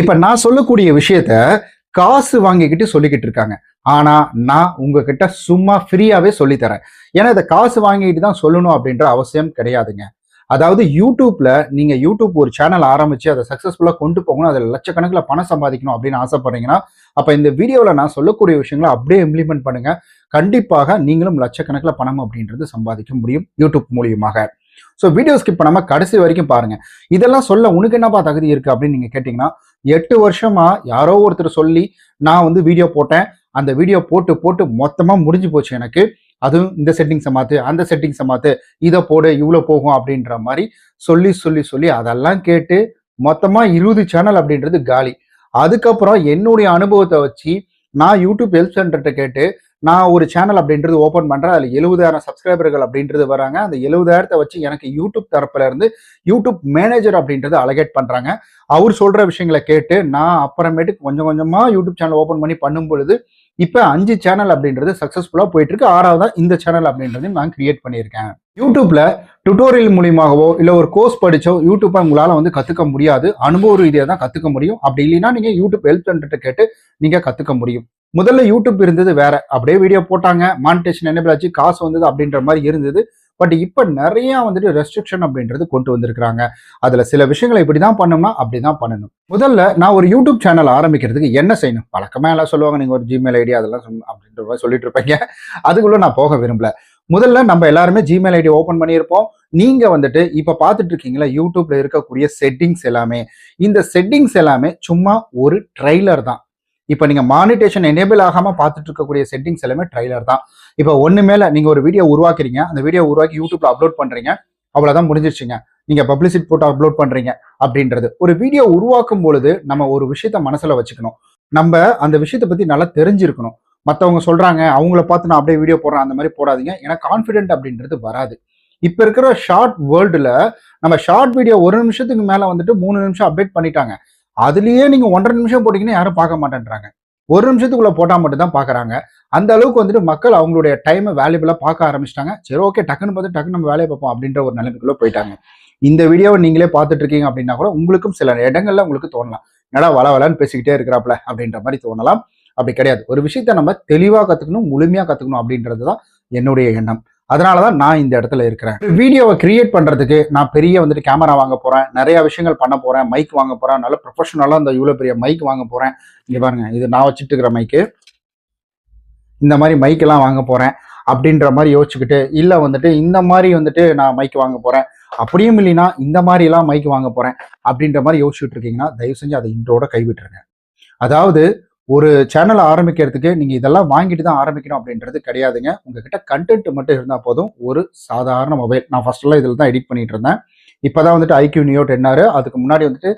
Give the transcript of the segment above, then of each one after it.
இப்ப நான் சொல்லக்கூடிய விஷயத்த காசு வாங்கிக்கிட்டு சொல்லிக்கிட்டு இருக்காங்க. ஆனா நான் உங்ககிட்ட சும்மா ஃப்ரீயாவே சொல்லித்தரேன். ஏன்னா இதை காசு வாங்கிட்டு தான் சொல்லணும் அப்படின்ற அவசியம் கிடையாதுங்க. அதாவது யூடியூப்ல நீங்க யூடியூப் ஒரு சேனல் ஆரம்பிச்சு அதை சக்சஸ்ஃபுல்லா கொண்டு போகணும் அதில் லட்சக்கணக்கில் பணம் சம்பாதிக்கணும் அப்படின்னு ஆசைப்படுறீங்கன்னா அப்ப இந்த வீடியோவில் நான் சொல்லக்கூடிய விஷயங்களை அப்படியே இம்ப்ளிமெண்ட் பண்ணுங்க. கண்டிப்பாக நீங்களும் லட்சக்கணக்கில் பணம் அப்படின்றது சம்பாதிக்க முடியும் யூடியூப் மூலியமாக. ஸோ வீடியோ ஸ்கிப் பண்ணாமல் கடைசி வரைக்கும் பாருங்க. இதெல்லாம் சொல்ல உனக்கு என்னப்பா தகுதி இருக்கு அப்படின்னு நீங்க கேட்டீங்கன்னா எட்டு வருஷமா யாரோ ஒருத்தர் சொல்லி நான் வந்து வீடியோ போட்டேன். அந்த வீடியோ போட்டு போட்டு மொத்தமா முடிஞ்சு போச்சு எனக்கு. அதுவும் இந்த செட்டிங்ஸை மாத்து அந்த செட்டிங்ஸை மாத்து இதை போடு இவ்வளோ போகும் அப்படின்ற மாதிரி சொல்லி சொல்லி சொல்லி அதெல்லாம் கேட்டு மொத்தமா இருபது சேனல் அப்படின்றது காலி. அதுக்கப்புறம் என்னுடைய அனுபவத்தை வச்சு நான் யூடியூப் ஹெல்ப் சென்டர்கிட்ட கேட்டு நான் ஒரு சேனல் அப்படின்றது ஓப்பன் பண்ணுறேன் அதில் எழுபதாயிரம் சப்ஸ்கிரைபர்கள் அப்படின்றது வராங்க. அந்த எழுபதாயிரத்தை வச்சு எனக்கு யூடியூப் தரப்புல இருந்து யூடியூப் மேனேஜர் அப்படின்றது அலகேட் பண்ணுறாங்க அவர் சொல்கிற விஷயங்களை கேட்டு நான் அப்புறமேட்டு கொஞ்சம் கொஞ்சமாக யூடியூப் சேனல் ஓப்பன் பண்ணி பண்ணும் பொழுது இப்போ அஞ்சு சேனல் அப்படின்றது சக்ஸஸ்ஃபுல்லாக போயிட்டு இருக்கு. ஆறாவதா இந்த சேனல் அப்படின்றதையும் நான் கிரியேட் பண்ணியிருக்கேன். யூடியூப்பில் டுட்டோரியல் மூலியமாகவோ இல்லை ஒரு கோர்ஸ் படித்தோ யூடியூப்பை உங்களால் வந்து கற்றுக்க முடியாது. அனுபவ ரீதியாக தான் கற்றுக்க முடியும். அப்படி இல்லைன்னா நீங்கள் யூடியூப் ஹெல்ப் சென்டர்கிட்ட கேட்டு நீங்கள் கற்றுக்க முடியும். முதல்ல யூடியூப் இருந்தது வேற. அப்படியே வீடியோ போட்டாங்க. மானிட்டேஷன் எனேபிள் ஆச்சு. காசு வந்தது அப்படின்ற மாதிரி இருந்தது. பட் இப்போ நிறையா வந்துட்டு ரெஸ்ட்ரிக்ஷன் அப்படின்றது கொண்டு வந்திருக்கிறாங்க. அதில் சில விஷயங்களை இப்படி தான் பண்ணணும்னா அப்படி தான் பண்ணணும். முதல்ல நான் ஒரு யூடியூப் சேனல் ஆரம்பிக்கிறதுக்கு என்ன செய்யணும்? வழக்கமாக எல்லாம் சொல்லுவாங்க. நீங்கள் ஒரு ஜிமெயில் ஐடி அதெல்லாம் சொல்~ அப்படின்ற மாதிரி சொல்லிட்டு இருப்பீங்க. அதுக்குள்ளே நான் போக விரும்பல. முதல்ல நம்ம எல்லாருமே ஜிமெயில் ஐடி ஓப்பன் பண்ணியிருப்போம். நீங்க வந்துட்டு இப்ப பார்த்துட்டு இருக்கீங்களா யூடியூப்ல இருக்கக்கூடிய செட்டிங்ஸ் எல்லாமே. இந்த செட்டிங்ஸ் எல்லாமே சும்மா ஒரு ட்ரைலர் தான். இப்போ நீங்கள் மானிட்டேஷன் எனேபிள் ஆகாமல் பார்த்துட்டு இருக்கக்கூடிய செட்டிங்ஸ் எல்லாமே ட்ரைலர் தான். இப்போ ஒன்று மேலே நீங்கள் ஒரு வீடியோ உருவாக்குறீங்க. அந்த வீடியோ உருவாக்கி யூடியூப்ல அப்லோட் பண்ணுறீங்க அவ்வளோதான் முடிஞ்சிருச்சுங்க. நீங்கள் பப்ளிசிட்டி போட்டு அப்லோட் பண்ணுறீங்க அப்படின்றது. ஒரு வீடியோ உருவாக்கும் பொழுது நம்ம ஒரு விஷயத்த மனசில் வச்சுக்கணும். நம்ம அந்த விஷயத்தை பற்றி நல்லா தெரிஞ்சிருக்கணும். மற்றவங்க சொல்கிறாங்க அவங்கள பார்த்து நான் அப்படியே வீடியோ போடுறேன் அந்த மாதிரி போடாதீங்க. ஏன்னா கான்ஃபிடென்ட் அப்படின்றது வராது. இப்போ இருக்கிற ஷார்ட் வேர்ல்டில் நம்ம ஷார்ட் வீடியோ ஒரு நிமிஷத்துக்கு மேலே வந்துட்டு மூணு நிமிஷம் அப்டேட் பண்ணிட்டாங்க. அதுலேயே நீங்கள் ஒன்றரை நிமிஷம் போட்டிங்கன்னா யாரும் பார்க்க மாட்டேன்றாங்க. ஒரு நிமிஷத்துக்குள்ளே போட்டால் மட்டும் தான் அந்த அளவுக்கு வந்துட்டு மக்கள் அவங்களுடைய டைமை வேல்யூபிளாக பார்க்க ஆரம்பிச்சிட்டாங்க. சரி ஓகே டக்குன்னு பார்த்து டக்குன்னு நம்ம வேலையை பார்ப்போம் அப்படின்ற ஒரு நிலைமைக்குள்ளே போயிட்டாங்க. இந்த வீடியோவை நீங்களே பார்த்துட்டு இருக்கீங்க அப்படின்னா கூட உங்களுக்கும் சில இடங்கள்ல உங்களுக்கு தோணலாம். என்னடா வள வளன்னு பேசிக்கிட்டே இருக்கிறாப்ல அப்படின்ற மாதிரி தோணலாம். அப்படி கிடையாது. ஒரு விஷயத்த நம்ம தெளிவாக கத்துக்கணும் முழுமையா கத்துக்கணும் அப்படின்றது தான் என்னுடைய எண்ணம். அதனால தான் நான் இந்த இடத்துல இருக்கிறேன். வீடியோவை கிரியேட் பண்றதுக்கு நான் பெரிய வந்துட்டு கேமரா வாங்க போறேன் நிறைய விஷயங்கள் பண்ண போறேன் மைக் வாங்க போறேன் நல்ல ப்ரொஃபஷனலா அந்த இவ்வளவு பெரிய மைக் வாங்க போறேன். இங்க பாருங்க இது நான் வச்சுட்டு இருக்கிற மைக்கு இந்த மாதிரி மைக் எல்லாம் வாங்க போறேன் அப்படின்ற மாதிரி யோசிச்சுக்கிட்டு இல்ல வந்துட்டு இந்த மாதிரி வந்துட்டு நான் மைக் வாங்க போறேன் அப்படியும் இல்லைன்னா இந்த மாதிரி எல்லாம் மைக் வாங்க போறேன் அப்படின்ற மாதிரி யோசிச்சுட்டு இருக்கீங்கன்னா தயவு செஞ்சு அதை இன்றோட கைவிட்டுருங்க. அதாவது ஒரு சேனலை ஆரம்பிக்கிறதுக்கு நீங்கள் இதெல்லாம் வாங்கிட்டு தான் ஆரம்பிக்கணும் அப்படின்றது கிடையாதுங்க. உங்ககிட்ட கண்டென்ட் மட்டும் இருந்தால் போதும். ஒரு சாதாரண மொபைல் நான் ஃபர்ஸ்ட்டெல்லாம் இதில் தான் எடிட் பண்ணிட்டு இருந்தேன். இப்போ தான் வந்துட்டு ஐக்யூ நியோ டென்னாரு. அதுக்கு முன்னாடி வந்துட்டு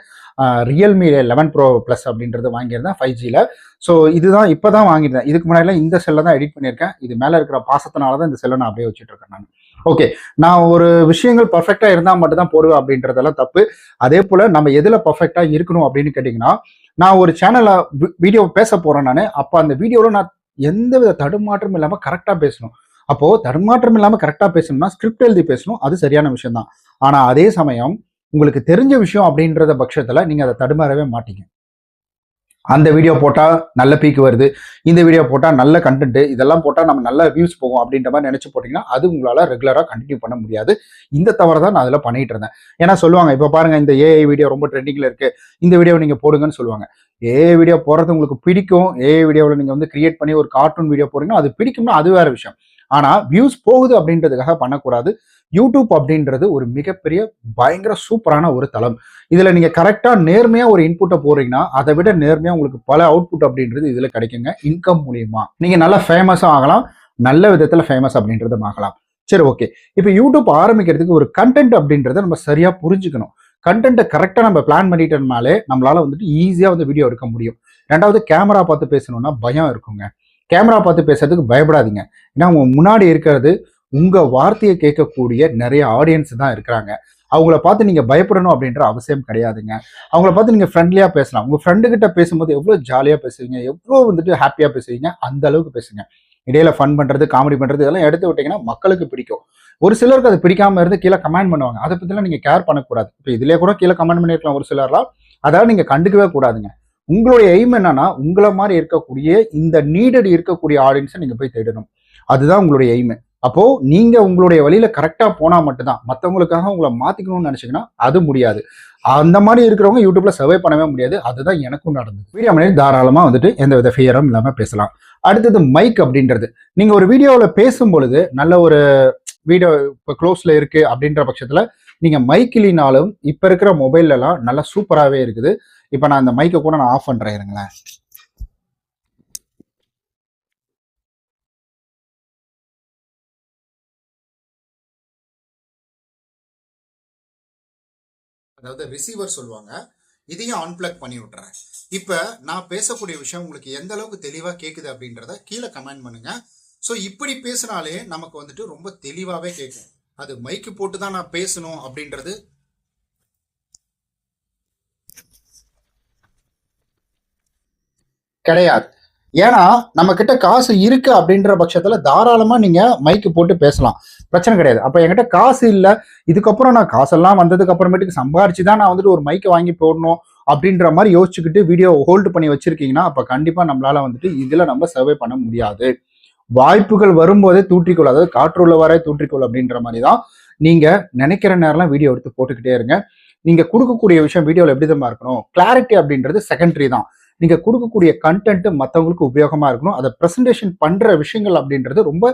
ரியல்மி லெவன் ப்ரோ ப்ளஸ் அப்படின்றது வாங்கியிருந்தேன் ஃபைவ் ஜியில் ஸோ இதுதான் இப்போ தான் வாங்கியிருந்தேன். இதுக்கு முன்னாடிலாம் இந்த செல்லை தான் எடிட் பண்ணியிருக்கேன். இது மேலே இருக்கிற பாசத்தினால தான் இந்த செல்லை நான் அப்படியே வச்சுட்டு இருக்கேன் நான். ஓகே நான் ஒரு விஷயங்கள் பர்ஃபெக்டாக இருந்தால் மட்டும் தான் போடுவேன் அப்படின்றதெல்லாம் தப்பு. அதே போல் நம்ம எதில் பர்ஃபெக்டாக இருக்கணும் அப்படின்னு கேட்டிங்கன்னா நான் ஒரு சேனலை வீடியோ பேச போகிறேன் நான். அப்போ அந்த வீடியோவில் நான் எந்த வித தடுமாற்றமும் இல்லாமல் கரெக்டாக பேசணும். அப்போ தடுமாற்றம் இல்லாமல் கரெக்டாக பேசணும்னா ஸ்கிரிப்ட் எழுதி பேசணும். அது சரியான விஷயம் தான் ஆனால் அதே சமயம் உங்களுக்கு தெரிஞ்ச விஷயம் அப்படின்றத பட்சத்தில் நீங்கள் அதை தடுமாறவே மாட்டீங்க. அந்த வீடியோ போட்டால் நல்ல பீக்கு வருது. இந்த வீடியோ போட்டால் நல்ல கண்டென்ட் இதெல்லாம் போட்டால் நம்ம நல்ல வியூஸ் போகும் அப்படின்ற மாதிரி நினச்சி போட்டிங்கன்னா அது உங்களால் ரெகுலராக கண்டினியூ பண்ண முடியாது. இந்த தவறை தான் நான் அதில் பண்ணிகிட்டு இருந்தேன். ஏன்னா சொல்லுவாங்க இப்போ பாருங்க இந்த ஏஐ வீடியோ ரொம்ப ட்ரெண்டிங்கில் இருக்குது இந்த வீடியோ நீங்கள் போடுங்கன்னு சொல்லுவாங்க. ஏஐ வீடியோ போடுறது உங்களுக்கு பிடிக்கும். ஏஐ வீடியோவில் நீங்கள் வந்து கிரியேட் பண்ணி ஒரு கார்ட்டூன் வீடியோ போடுறீங்கன்னா அது பிடிக்கும்னா அது வேற விஷயம். ஆனால் வியூஸ் போகுது அப்படின்றதுக்காக பண்ணக்கூடாது. யூடியூப் அப்படின்றது ஒரு மிகப்பெரிய பயங்கர சூப்பரான ஒரு தளம். இதில் நீங்கள் கரெக்டாக நேர்மையாக ஒரு இன்புட்டை போடுறீங்கன்னா அதை விட நேர்மையாக உங்களுக்கு பல அவுட்புட் அப்படின்றது இதில் கிடைக்குங்க. இன்கம் மூலியமாக நீங்கள் நல்லா ஃபேமஸாக ஆகலாம். நல்ல விதத்தில் ஃபேமஸ் அப்படின்றதும் ஆகலாம். சரி ஓகே இப்போ யூடியூப் ஆரம்பிக்கிறதுக்கு ஒரு கண்டென்ட் அப்படின்றத நம்ம சரியாக புரிஞ்சுக்கணும். கண்டென்ட்டை கரெக்டாக நம்ம பிளான் பண்ணிட்டோம்னாலே நம்மளால் வந்துட்டு ஈஸியாக வந்து வீடியோ எடுக்க முடியும். ரெண்டாவது கேமரா பார்த்து பேசணும்னா பயம் இருக்குங்க. கேமரா பார்த்து பேசுறதுக்கு பயப்படாதீங்க. ஏன்னா உங்க முன்னாடி இருக்கிறது உங்க வார்த்தையை கேட்கக்கூடிய நிறைய ஆடியன்ஸ் தான் இருக்கிறாங்க. அவங்கள பார்த்து நீங்க பயப்படணும் அப்படின்ற அவசியம் கிடையாதுங்க. அவங்கள பார்த்து நீங்க ஃப்ரெண்ட்லியா பேசலாம். உங்க ஃப்ரெண்டு கிட்ட பேசும்போது எவ்வளவு ஜாலியா பேசுவீங்க? எவ்வளோ வந்துட்டு ஹாப்பியா பேசுவீங்க? அந்த அளவுக்கு பேசுங்க. இடையில ஃபன் பண்றது காமெடி பண்றது இதெல்லாம் எடுத்து விட்டீங்கன்னா மக்களுக்கு பிடிக்கும். ஒரு சிலருக்கு அது பிடிக்காம இருந்து கீழே கமெண்ட் பண்ணுவாங்க. அதை பத்திலாம் நீங்க கேர் பண்ணக்கூடாது. இப்போ இதுலேயே கூட கீழே கமெண்ட் பண்ணிருக்கலாம் ஒரு சிலர்லாம். அதாவது நீங்க கண்டுக்கவே கூடாதுங்க. உங்களுடைய எய்ம் என்னன்னா உங்களை மாதிரி இருக்கக்கூடிய இந்த நீடட் இருக்கக்கூடிய ஆடியன்ஸை நீங்க போய் தேடணும். அதுதான் உங்களுடைய எய்ம் அப்போ நீங்க உங்களுடைய வழியில கரெக்டா போனா மட்டும்தான் மற்றவங்களுக்காக உங்களை மாத்திக்கணும்னு நினைச்சீங்கன்னா அது முடியாது. அந்த மாதிரி இருக்கிறவங்க யூடியூப்ல சர்வை பண்ணவே முடியாது. அதுதான் எனக்கும் நடந்தது. வீடியோ மணி தாராளமா வந்துட்டு எந்த வித ஃபியரும் இல்லாம பேசலாம். அடுத்தது மைக் அப்படின்றது. நீங்க ஒரு வீடியோவில் பேசும் பொழுது நல்ல ஒரு வீடியோ இப்போ க்ளோஸ்ல இருக்கு அப்படின்ற பட்சத்துல நீங்க மைக் இல்லைனாலும் இப்ப இருக்கிற மொபைல்ல நல்லா சூப்பராகவே இருக்குது. இப்போ நான் இந்த மைக்கை கூட நான் ஆஃப் பண்றேன் இருங்களேன். அதாவது ரிசீவர் சொல்லுவாங்க. இதையும் அன்பிளக் பண்ணி விட்டுறேன். இப்போ நான் பேசக்கூடிய விஷயம் உங்களுக்கு எந்த அளவுக்கு தெளிவாக கேட்குது அப்படின்றத கீழே கமெண்ட் பண்ணுங்க. ஸோ இப்படி பேசினாலே நமக்கு வந்துட்டு ரொம்ப தெளிவாகவே கேட்கும் அது மைக்கு போட்டு தான் நான் பேசணும் அப்படின்றது கிடையாது. ஏன்னா நம்ம கிட்ட காசு இருக்கு அப்படின்ற பட்சத்துல தாராளமா நீங்க மைக்கு போட்டு பேசலாம். பிரச்சனை கிடையாது. அப்ப என்கிட்ட காசு இல்லை. இதுக்கப்புறம் நான் காசெல்லாம் வந்ததுக்கு அப்புறமேட்டுக்கு சம்பாரிச்சு தான் நான் வந்துட்டு ஒரு மைக்கை வாங்கி போடணும் அப்படின்ற மாதிரி யோசிச்சுக்கிட்டு வீடியோ ஹோல்டு பண்ணி வச்சிருக்கீங்கன்னா அப்ப கண்டிப்பா நம்மளால வந்துட்டு இதுல நம்ம சர்வே பண்ண முடியாது. வாய்ப்புகள் வரும்போதே தூற்றிக்கொள். அதாவது காற்றுள்ள வரை தூற்றிக்கொள் அப்படின்ற மாதிரி தான் நீங்க நினைக்கிற நேரம்லாம் வீடியோ எடுத்து போட்டுக்கிட்டே இருங்க. நீங்க கொடுக்கக்கூடிய விஷயம் வீடியோவில் எப்படி தான் இருக்கணும் கிளாரிட்டி அப்படின்றது செகண்டரி தான். நீங்கள் கொடுக்கக்கூடிய கண்டென்ட் மற்றவங்களுக்கு உபயோகமாக இருக்கணும். அதை ப்ரெசன்டேஷன் பண்ணுற விஷயங்கள் அப்படின்றது ரொம்ப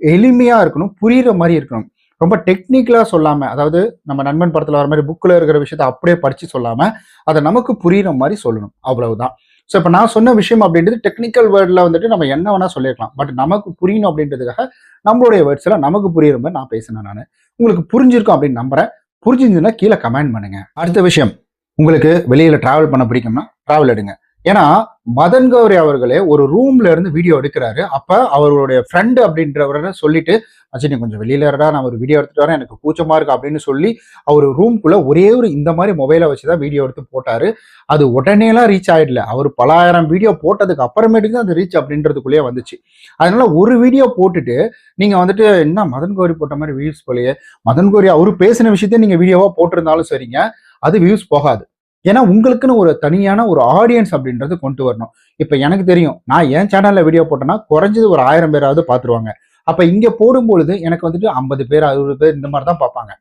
எளிமையாக இருக்கணும். புரிகிற மாதிரி இருக்கணும். ரொம்ப டெக்னிக்கலாக சொல்லாமல் அதாவது நம்ம நண்பன் படத்தில் வர மாதிரி புக்கில் இருக்கிற விஷயத்த அப்படியே படித்து சொல்லாமல் அதை நமக்கு புரிகிற மாதிரி சொல்லணும். அவ்வளவுதான். ஸோ இப்போ நான் சொன்ன விஷயம் அப்படின்றது டெக்னிக்கல் வேர்டில் வந்துட்டு நம்ம என்ன வேணால் சொல்லியிருக்கலாம் பட் நமக்கு புரியணும் அப்படின்றதுக்காக நம்மளுடைய வேர்ட்ஸில் நமக்கு புரியுற மாதிரி நான் பேசினேன் நான். உங்களுக்கு புரிஞ்சிருக்கும் அப்படின்னு நம்புறேன். புரிஞ்சிருந்துன்னா கீழே கமெண்ட் பண்ணுங்கள் அடுத்த விஷயம். உங்களுக்கு வெளியில் ட்ராவல் பண்ண பிடிக்கும்னா ட்ராவல் எடுங்க. ஏன்னா மதன் கௌரி அவர்களே ஒரு ரூம்ல இருந்து வீடியோ எடுக்கிறாரு. அப்ப அவருடைய ஃப்ரெண்டு அப்படின்றவரை சொல்லிட்டு அச்சு நீ கொஞ்சம் வெளியில இருடா நான் ஒரு வீடியோ எடுத்துட்டு வரேன் எனக்கு கூச்சமா இருக்கு அப்படின்னு சொல்லி அவர் ரூம்குள்ள ஒரே ஒரு இந்த மாதிரி மொபைலை வச்சுதான் வீடியோ எடுத்து போட்டாரு. அது உடனேலாம் ரீச் ஆயிடல. அவர் பலாயிரம் வீடியோ போட்டதுக்கு அப்புறமேட்டுக்கு அந்த ரீச் அப்படின்றதுக்குள்ளேயே வந்துச்சு. அதனால ஒரு வீடியோ போட்டுட்டு நீங்க வந்துட்டு என்ன மதன் கௌரி போட்ட மாதிரி வியூஸ் போலையே? மதன் கௌரி அவரு பேசின விஷயத்தையும் நீங்க வீடியோவா போட்டிருந்தாலும் சரிங்க. அது வியூஸ் போகாது. ஏன்னா உங்களுக்குன்னு ஒரு தனியான ஒரு ஆடியன்ஸ் அப்படின்றது கொண்டு வரணும். இப்போ எனக்கு தெரியும் நான் என் சேனலில் வீடியோ போட்டேன்னா குறைஞ்சது ஒரு ஆயிரம் பேராவது பார்த்துருவாங்க. அப்போ இங்கே போடும்பொழுது எனக்கு வந்துட்டு ஐம்பது பேர் அறுபது பேர் இந்த மாதிரி தான் பார்ப்பாங்க.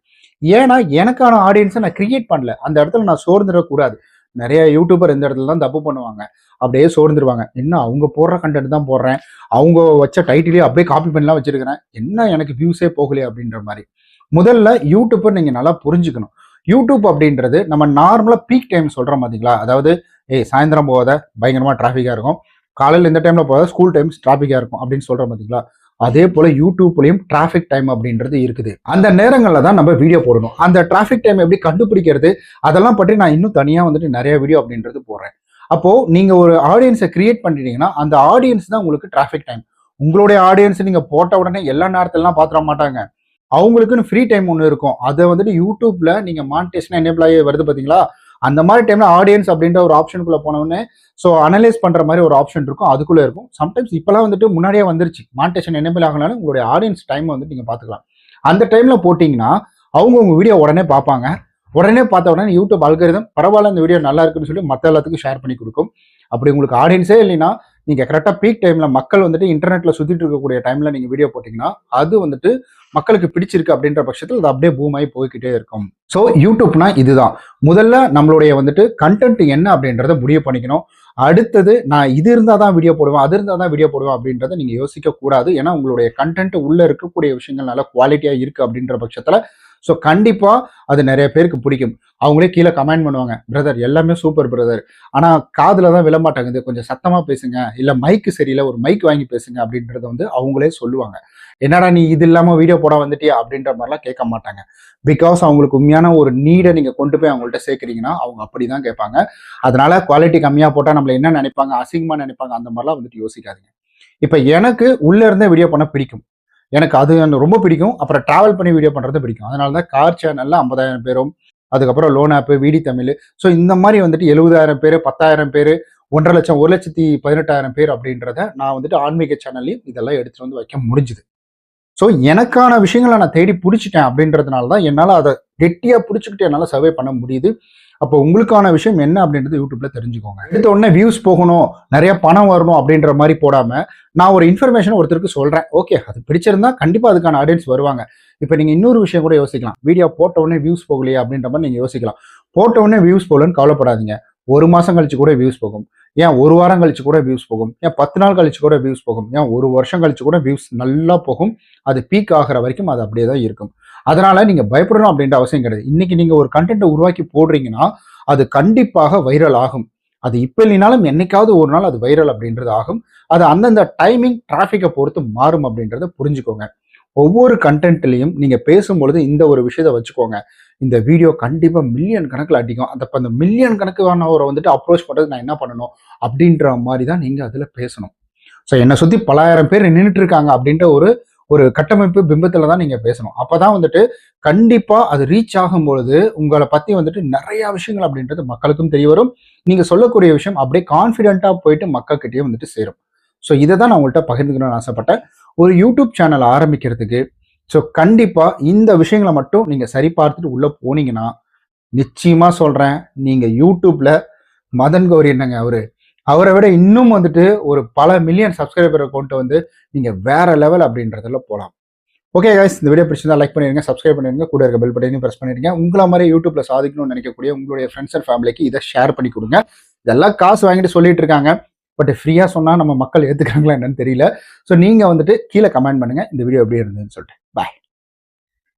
ஏன்னா எனக்கான ஆடியன்ஸை நான் கிரியேட் பண்ணல. அந்த இடத்துல நான் சோர்ந்துடக்கூடாது. நிறைய யூடியூபர் இந்த இடத்துல தான் தப்பு பண்ணுவாங்க. அப்படியே சோர்ந்துருவாங்க. என்ன அவங்க போடுற கண்டென்ட் தான் போடுறேன். அவங்க வச்ச டைட்டிலே அப்படியே காப்பி பண்ணலாம் வச்சிருக்கிறேன். என்ன எனக்கு வியூஸே போகலையே அப்படின்ற மாதிரி. முதல்ல யூடியூப்பர் நீங்கள் நல்லா புரிஞ்சுக்கணும். யூடியூப் அப்படின்றது நம்ம நார்மலாக பீக் டைம் சொல்கிறோம் பார்த்தீங்களா அதாவது ஏய் சாயந்தரம் போகாத பயங்கரமாக டிராஃபிக்காக இருக்கும். காலையில் இந்த டைமில் போகாத ஸ்கூல் டைம்ஸ் டிராஃபிக்காக இருக்கும் அப்படின்னு சொல்கிறோம் பார்த்தீங்களா அதே போல் யூடியூப்லேயும் டிராஃபிக் டைம் அப்படின்றது இருக்குது. அந்த நேரங்களில் தான் நம்ம வீடியோ போடணும். அந்த டிராஃபிக் டைம் எப்படி கண்டுபிடிக்கிறது அதெல்லாம் பற்றி நான் இன்னும் தனியாக வந்துட்டு நிறைய வீடியோ அப்படின்றது போடுறேன். அப்போது நீங்கள் ஒரு ஆடியன்ஸை கிரியேட் பண்ணிட்டீங்கன்னா அந்த ஆடியன்ஸ் தான் உங்களுக்கு டிராஃபிக் டைம் உங்களுடைய ஆடியன்ஸ் நீங்கள் போட்ட உடனே எல்லா நேரத்திலலாம் பார்த்துட மாட்டாங்க. அவங்களுக்குன்னு ஃப்ரீ டைம் ஒன்று இருக்கும். அதை வந்துட்டு யூடியூப்ல நீங்க மானிட்டேஷன் எனேபிள் ஆகி வருது பார்த்தீங்களா அந்த மாதிரி டைம்ல ஆடியன்ஸ் அப்படின்ற ஒரு ஆப்ஷனுக்குள்ள போனோடனே ஸோ அனலைஸ் பண்ற மாதிரி ஒரு ஆப்ஷன் இருக்கும். அதுக்குள்ள இருக்கும். சம்டைம்ஸ் இப்பெல்லாம் வந்துட்டு முன்னாடியே வந்துருச்சு. மானிட்டேஷன் எனேபிள் ஆகனாலும் உங்களுடைய ஆடியன்ஸ் டைம் வந்துட்டு நீங்க பாத்துக்கலாம். அந்த டைம்ல போட்டீங்கன்னா அவங்க உங்க வீடியோ உடனே பார்ப்பாங்க. உடனே பார்த்த உடனே யூடியூப் அல்கரிதம் பரவாயில்ல இந்த வீடியோ நல்லா இருக்குன்னு சொல்லி மற்ற எல்லாத்துக்கும் ஷேர் பண்ணி கொடுக்கும். அப்படி உங்களுக்கு ஆடியன்ஸே இல்லைன்னா நீங்கள் கரெக்டாக பீக் டைமில் மக்கள் வந்துட்டு இன்டர்நெட்ல சுற்றிட்டு இருக்கக்கூடிய டைமில் நீங்கள் வீடியோ போட்டிங்கன்னா அது வந்துட்டு மக்களுக்கு பிடிச்சிருக்கு அப்படின்ற பட்சத்தில் அது அப்படியே பூம் ஆகி போய்கிட்டே இருக்கும். ஸோ யூடியூப்னா இதுதான். முதல்ல நம்மளுடைய வந்துட்டு கண்டென்ட் என்ன அப்படின்றத முடிவு பண்ணிக்கணும். அடுத்தது நான் இது இருந்தால் தான் வீடியோ போடுவேன் அது இருந்தால் தான் வீடியோ போடுவேன் அப்படின்றத நீங்கள் யோசிக்க கூடாது ஏன்னா உங்களுடைய கண்டென்ட் உள்ளே இருக்கக்கூடிய விஷயங்கள் நல்லா குவாலிட்டியாக இருக்குது அப்படின்ற பட்சத்தில் ஸோ கண்டிப்பாக அது நிறைய பேருக்கு பிடிக்கும். அவங்களே கீழே கமெண்ட் பண்ணுவாங்க பிரதர் எல்லாமே சூப்பர் பிரதர் ஆனால் காதில் தான் விழமாட்டாங்குது கொஞ்சம் சத்தமாக பேசுங்க இல்லை மைக்கு சரியில்லை ஒரு மைக் வாங்கி பேசுங்க அப்படின்றத வந்து அவங்களே சொல்லுவாங்க. என்னடா நீ இது இல்லாமல் வீடியோ போட வந்துட்டியா? அப்படின்ற மாதிரிலாம் கேட்க மாட்டாங்க. பிகாஸ் அவங்களுக்கு உண்மையான ஒரு நீடை நீங்கள் கொண்டு போய் அவங்கள்ட்ட சேர்க்குறீங்கன்னா அவங்க அப்படி தான் கேட்பாங்க. அதனால குவாலிட்டி கம்மியாக போட்டால் நம்மள என்ன நினைப்பாங்க? அசிங்கமாக நினைப்பாங்க? அந்த மாதிரிலாம் வந்துட்டு யோசிக்காதீங்க. இப்போ எனக்கு உள்ளே இருந்தே வீடியோ பண்ண பிடிக்கும். எனக்கு அது எனக்கு ரொம்ப பிடிக்கும். அப்புறம் டிராவல் பண்ணி வீடியோ பண்ணுறது பிடிக்கும். அதனால தான் கார் சேனலில் ஐம்பதாயிரம் பேரும் அதுக்கப்புறம் லோன் ஆப்பு வீடி தமிழ். ஸோ இந்த மாதிரி வந்துட்டு எழுபதாயிரம் பேர் பத்தாயிரம் பேர் ஒன்றரை லட்சம் ஒரு லட்சத்தி பதினெட்டாயிரம் பேர் அப்படின்றத நான் வந்துட்டு ஆன்மீக சேனல்லையும் இதெல்லாம் எடுத்துகிட்டு வந்து வைக்க முடிஞ்சுது. ஸோ எனக்கான விஷயங்களை நான் தேடி பிடிச்சிட்டேன் அப்படின்றதுனால தான் என்னால் அதை கெட்டியாக பிடிச்சிக்கிட்டு என்னால் சர்வே பண்ண முடியுது. அப்போ உங்களுக்கான விஷயம் என்ன அப்படின்றது யூடியூப்ல தெரிஞ்சுக்கோங்க. எடுத்த உடனே வியூஸ் போகணும் நிறைய பணம் வரணும் அப்படின்ற மாதிரி போடாம நான் ஒரு இன்ஃபர்மேஷன் ஒருத்தருக்கு சொல்றேன். ஓகே அது பிடிச்சிருந்தா கண்டிப்பா அதுக்கான ஆடியன்ஸ் வருவாங்க. இப்போ நீங்க இன்னொரு விஷயம் கூட யோசிக்கலாம். வீடியோ போட்ட உடனே வியூஸ் போகலையா அப்படின்ற மாதிரி நீங்க யோசிக்கலாம். போட்ட உடனே வியூஸ் போகலன்னு கவலைப்படாதீங்க. ஒரு மாசம் கழிச்சு கூட வியூஸ் போகும். ஏன் ஒரு வாரம் கழிச்சு கூட வியூஸ் போகும்? ஏன் பத்து நாள் கழிச்சு கூட வியூஸ் போகும்? ஏன் ஒரு வருஷம் கழிச்சு கூட வியூஸ் நல்லா போகும்? அது பீக் ஆகிற வரைக்கும் அது அப்படியே தான் இருக்கும். அதனால நீங்க பயப்படணும் அப்படின்ற அவசியம் கிடையாது. இன்னைக்கு நீங்க ஒரு கண்டென்ட்டை உருவாக்கி போடுறீங்கன்னா அது கண்டிப்பாக வைரல் ஆகும். அது இப்போ இல்லைனாலும் என்னைக்காவது ஒரு நாள் அது வைரல் அப்படின்றது ஆகும். அது அந்தந்த டைமிங் டிராஃபிக்கை பொறுத்து மாறும் அப்படின்றத புரிஞ்சுக்கோங்க. ஒவ்வொரு கண்டென்ட்லையும் நீங்க பேசும்பொழுது இந்த ஒரு விஷயத்தை வச்சுக்கோங்க. இந்த வீடியோ கண்டிப்பா மில்லியன் கணக்கில் அடிக்கும். அந்த அந்த மில்லியன் கணக்கானவரை வந்துட்டு அப்ரோச் பண்றது நான் என்ன பண்ணணும்? அப்படின்ற மாதிரி தான் நீங்க அதுல பேசணும். ஸோ என்னை சுற்றி பலாயிரம் பேர் நின்றுட்டு இருக்காங்க அப்படின்ற ஒரு ஒரு கட்டமைப்பு பிம்பத்துல தான் நீங்க பேசணும். அப்பதான் வந்துட்டு கண்டிப்பா அது ரீச் ஆகும் பொழுது உங்களை பத்தி வந்துட்டு நிறைய விஷயங்கள் அப்படின்றது மக்களுக்கும் தெரிய வரும். நீங்க சொல்லக்கூடிய விஷயம் அப்படியே கான்ஃபிடென்ட்டா போயிட்டு மக்கள்கிட்டயே வந்துட்டு சேரும். ஸோ இதை தான் நான் உங்கள்கிட்ட பகிர்ந்துக்கணும்னு ஆசைப்பட்டேன். ஒரு யூடியூப் சேனல் ஆரம்பிக்கிறதுக்கு ஸோ கண்டிப்பா இந்த விஷயங்களை மட்டும் நீங்க சரி பார்த்துட்டு உள்ள போனீங்கன்னா நிச்சயமா சொல்றேன் நீங்க யூடியூப்ல மதன் கௌரி என்னங்க அவரு அவரை விட இன்னும் வந்துட்டு ஒரு பல மில்லியன் சப்ஸ்கிரைபரை கொண்டு வந்து நீங்கள் வேற லெவல் அப்படின்றதுல போகலாம் ஓகே கைஸ் இந்த வீடியோ பிடிச்சிருந்தா லைக் பண்ணிருங்க சப்ஸ்கிரைப் பண்ணிருங்க கூட இருக்க பெல் பட்டனையும் பிரஸ் பண்ணிருங்க. உங்களை மாதிரி யூடியூப்ல சாதிக்கணும்னு நினைக்கக்கூடிய உங்களுடைய ஃப்ரெண்ட்ஸ் அண்ட் ஃபேமிலிக்கு இதை ஷேர் பண்ணி கொடுங்க. இதெல்லாம் காசு வாங்கிட்டு சொல்லிட்டு இருக்காங்க பட் ஃப்ரீயாக சொன்னால் நம்ம மக்கள் ஏற்றுக்கிறாங்களா என்னன்னு தெரியல. ஸோ நீங்கள் வந்துட்டு கீழே கமெண்ட் பண்ணுங்க இந்த வீடியோ எப்படி இருந்ததுன்னு சொல்லிட்டு. பாய்